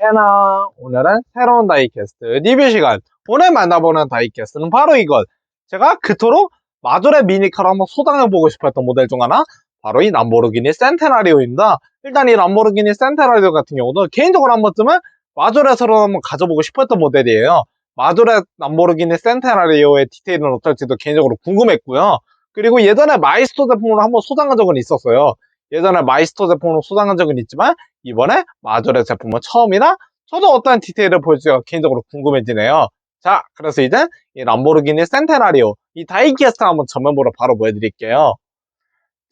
캐나 오늘은 새로운 다이캐스트 리뷰 시간. 오늘 만나보는 다이캐스트는 바로 이것. 제가 그토록 마졸의 미니카로 한번 소장해보고 싶었던 모델 중 하나 바로 이 람보르기니 센테나리오입니다. 일단 이 람보르기니 센테나리오 같은 경우도 개인적으로 한 번쯤은 마졸에서로 한번 가져보고 싶었던 모델이에요. 마졸의 람보르기니 센테나리오의 디테일은 어떨지도 개인적으로 궁금했고요. 그리고 예전에 마이스터 제품으로 한번 소장한 적은 있었어요 예전에 마이스터 제품으로 소장한 적은 있지만 이번에 마졸의 제품은 처음이라 저도 어떤 디테일을 볼지가 개인적으로 궁금해지네요. 자, 그래서 이제 이 람보르기니 센테나리오 이 다이캐스트 한번 전면부를 바로 보여드릴게요.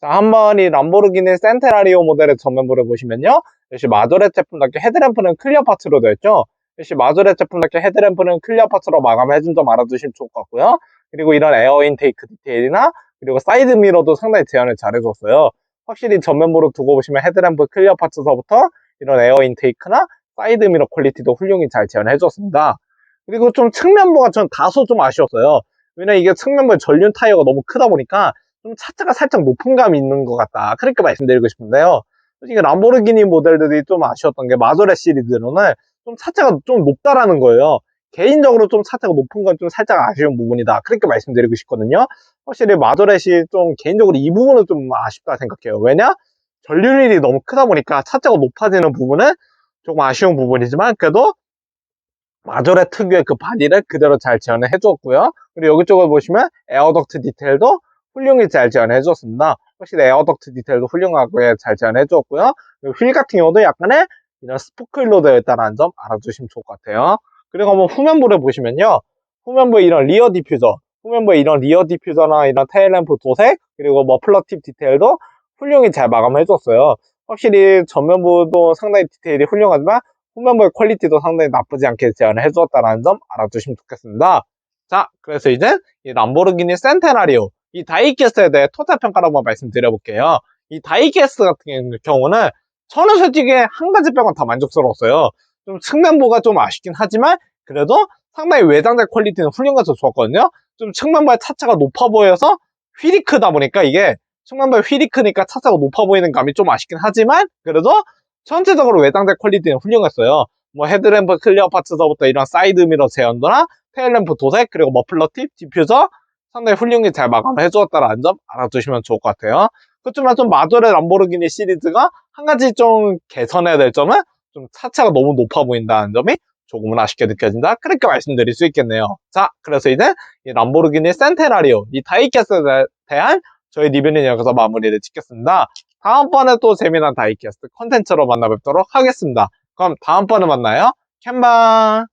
자, 한번 이 람보르기니 센테나리오 모델의 전면부를 보시면요. 역시 마졸의 제품답게 헤드램프는 클리어 파츠로 되어 있죠. 역시 마졸의 제품답게 헤드램프는 클리어 파츠로 마감해준 점 알아두시면 좋을 것 같고요. 그리고 이런 에어 인테이크 디테일이나 그리고 사이드 미러도 상당히 제한을 잘 해줬어요. 확실히 전면부로 두고 보시면 헤드램프 클리어 파츠서부터 이런 에어 인테이크나 사이드 미러 퀄리티도 훌륭히 잘 재현해 줬습니다. 그리고 좀 측면부가 전 다소 좀 아쉬웠어요. 왜냐면 이게 측면부에 전륜 타이어가 너무 크다 보니까 좀 차체가 살짝 높은 감이 있는 것 같다. 그렇게 말씀드리고 싶은데요. 솔직히 람보르기니 모델들이 좀 아쉬웠던 게 마조레 시리즈로는 좀 차체가 좀 높다라는 거예요. 개인적으로 좀 차체가 높은 건 좀 살짝 아쉬운 부분이다. 그렇게 말씀드리고 싶거든요. 확실히 마조렛이 좀 개인적으로 이 부분은 좀 아쉽다 생각해요. 왜냐? 전륜율이 너무 크다 보니까 차체가 높아지는 부분은 조금 아쉬운 부분이지만 그래도 마조렛 특유의 그 바디를 그대로 잘 재현해 주었고요. 그리고 여기 쪽을 보시면 에어덕트 디테일도 훌륭히 잘 재현해 주었습니다. 확실히 에어덕트 디테일도 훌륭하게 잘 재현해. 그리고 휠 같은 경우도 약간의 이런 스포클로 되어 있다는 점 알아주시면 좋을 것 같아요. 그리고 한번 후면부를 보시면요. 후면부에 이런 리어 디퓨저, 후면부에 이런 리어 디퓨저나 이런 테일램프 도색, 그리고 머플러 팁 디테일도 훌륭히 잘 마감해 줬어요. 확실히 전면부도 상당히 디테일이 훌륭하지만 후면부의 퀄리티도 상당히 나쁘지 않게 제안을 해주었다는 점 알아두시면 좋겠습니다. 자, 그래서 이제 이 람보르기니 센테나리오, 이 다이캐스트에 대해 토탈 평가를 한번 말씀드려볼게요. 이 다이캐스트 같은 경우는 저는 솔직히 한 가지 빼곤 다 만족스러웠어요. 좀 측면부가 좀 아쉽긴 하지만 그래도 상당히 외장재 퀄리티는 훌륭해서 좋았거든요. 좀 측면부의 차체가 높아 보여서 휠이 크다 보니까 이게 측면부에 휠이 크니까 차체가 높아 보이는 감이 좀 아쉽긴 하지만 그래도 전체적으로 외장재 퀄리티는 훌륭했어요. 뭐 헤드램프 클리어 파츠서부터 이런 사이드 미러 제연도나 테일램프 도색 그리고 머플러 팁, 디퓨저 상당히 훌륭히 잘 마감을 해주었다는 점 알아두시면 좋을 것 같아요. 그렇지만 좀 마조레 람보르기니 시리즈가 한 가지 좀 개선해야 될 점은 좀 차체가 너무 높아 보인다는 점이 조금은 아쉽게 느껴진다. 그렇게 말씀드릴 수 있겠네요. 자, 그래서 이제 이 람보르기니 센테나리오, 이 다이캐스트에 대한 저희 리뷰는 여기서 마무리를 짓겠습니다. 다음번에 또 재미난 다이캐스트 컨텐츠로 만나 뵙도록 하겠습니다. 그럼 다음번에 만나요. 캔방!